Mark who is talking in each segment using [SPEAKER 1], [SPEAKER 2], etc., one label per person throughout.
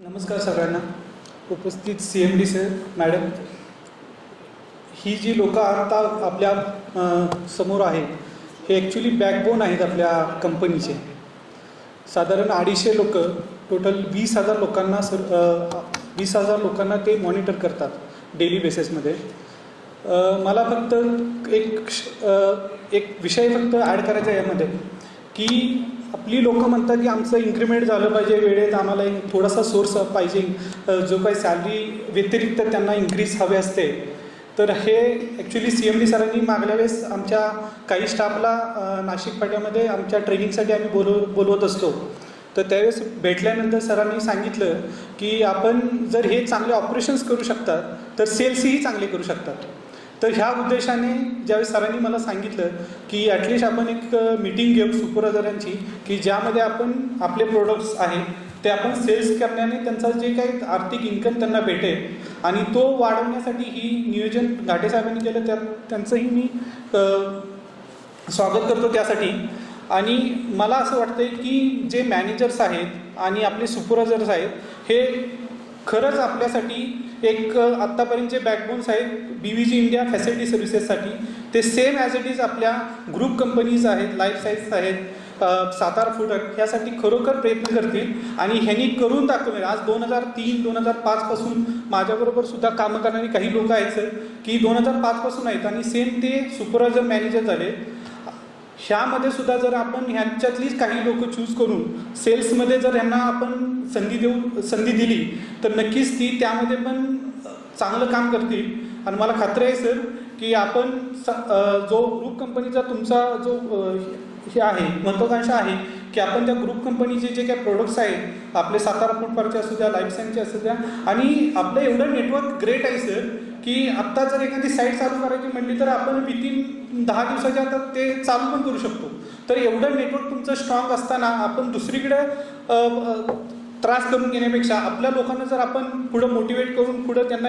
[SPEAKER 1] नमस्कार सगळ्यांना. उपस्थित C M D sir madam. ही जी लोक आता आपल्या अ, समोर आहेत हे ॲक्च्युली बॅकबोन आहेत आपल्या कंपनीचे साधारण अडीचशे लोक टोटल वीस हजार लोकांना सर वीस हजार लोकांना ते मॉनिटर करतात डेली बेसिसमध्ये अ, मला फक्त एक क्ष अ, एक विषय फक्त ॲड करायचा आहे यामध्ये. की आपली लोकं म्हणतात की आमचं इन्क्रीमेंट झालं पाहिजे वेळेत आम्हाला थोडासा सोर्स पाहिजे. जो काही सॅलरी व्यतिरिक्त त्यांना इन्क्रीज हवे असते. तर हे ॲक्च्युली सी एम डी सरांनी मागल्या वेळेस आमच्या काही स्टाफला नाशिक फाट्यामध्ये आमच्या ट्रेनिंगसाठी आम्ही बोलव बोलवत असतो. तर त्यावेळेस भेटल्यानंतर सरांनी सांगितलं की आपण जर हे चांगले ऑपरेशन्स करू शकतात तर सेल्सही चांगले करू शकतात. तर ह्या उद्देशाने ज्यावेळी सरांनी मला सांगितलं की ॲटलिस्ट आपण एक मीटिंग घेऊ सुपरवायझरांची की ज्यामध्ये आपण आपले प्रोडक्ट्स आहेत ते आपण सेल्स करण्याने त्यांचा जे काही आर्थिक इन्कम त्यांना भेटेल. आणि तो वाढवण्यासाठी ही नियोजन घाटे साहेबांनी केलं त्या त्यांचंही मी स्वागत करतो त्यासाठी. आणि मला असं वाटतं की जे मॅनेजर्स आहेत आणि आपले सुपरवायझर्स आहेत हे खरंच आपल्यासाठी एक आत्तापर्यंतचे बॅकबोन्स आहेत B V G India facility सर्व्हिसेससाठी ते सेम ॲज इट इज आपल्या ग्रुप कंपनीज आहेत लाईफ सायन्स आहेत सातार सातारा फूड ह्यासाठी खरोखर प्रयत्न करतील. आणि ह्यांनी करून दाखवले आज दोन हजार तीन दोन हजार पाचपासून माझ्याबरोबर सुद्धा कामं करणारी काही लोक आहेत सर की दोन हजार पाचपासून आहेत. आणि सेम ते सुपरवायझर मॅनेजर झाले. ह्यामध्ये सुद्धा जर आपण ह्यांच्यातलीच काही लोक चूज करून सेल्समध्ये जर ह्यांना आपण संधी देऊ संधी दिली तर नक्कीच ती त्यामध्ये पण चांगलं काम करतील. आणि मला खात्री आहे सर की आपण स- जो ग्रुप कंपनीचा तुमचा जो हे आहे महत्त्वाकांक्षा आहे की आपण त्या ग्रुप कंपनीचे जे काही प्रोडक्ट्स आहेत आपले सातारा फूड पार्कचे असू द्या लाईफ सायन्सचे असू द्या आणि आपलं एवढं नेटवर्क ग्रेट आहे सर की आत्ता जर एखादी साईट चालू करायची म्हटली तर आपण विदिन दहा दिवसाच्या आत ते चालू पण करू शकतो. तर एवढं नेटवर्क तुमचं स्ट्रॉंग असताना आपण दुसरीकडे त्रास करून घेण्यापेक्षा आपल्या लोकांना जर आपण पुढं मोटिवेट करून पुढं त्यांना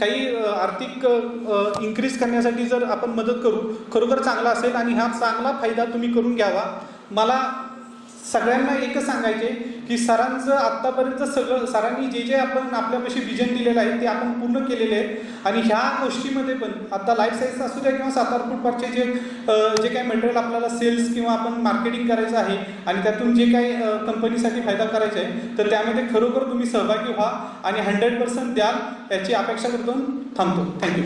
[SPEAKER 1] काही आर्थिक इन्क्रीज करण्यासाठी जर आपण मदत करू खरोखर चांगला असेल आणि हा चांगला फायदा तुम्ही करून घ्यावा. मला सगळ्यांना एकच सांगायचे की सरांचं आत्तापर्यंत सगळं सरांनी जे जे आपण आपल्यापाशी विजन दिलेलं आहे ते आपण पूर्ण केलेले आहे आणि ह्या गोष्टीमध्ये पण आता लाईफ सायन्स असू द्या किंवा सातारा फूड पार्कचे जे जे काही मटेरियल आपल्याला सेल्स किंवा आपण मार्केटिंग करायचं आहे आणि त्यातून जे काही कंपनीसाठी फायदा करायचा आहे तर त्यामध्ये खरोखर तुम्ही सहभागी व्हा आणि हंड्रेड पर्सेंट द्याल याची अपेक्षा करतो थांबतो. थँक्यू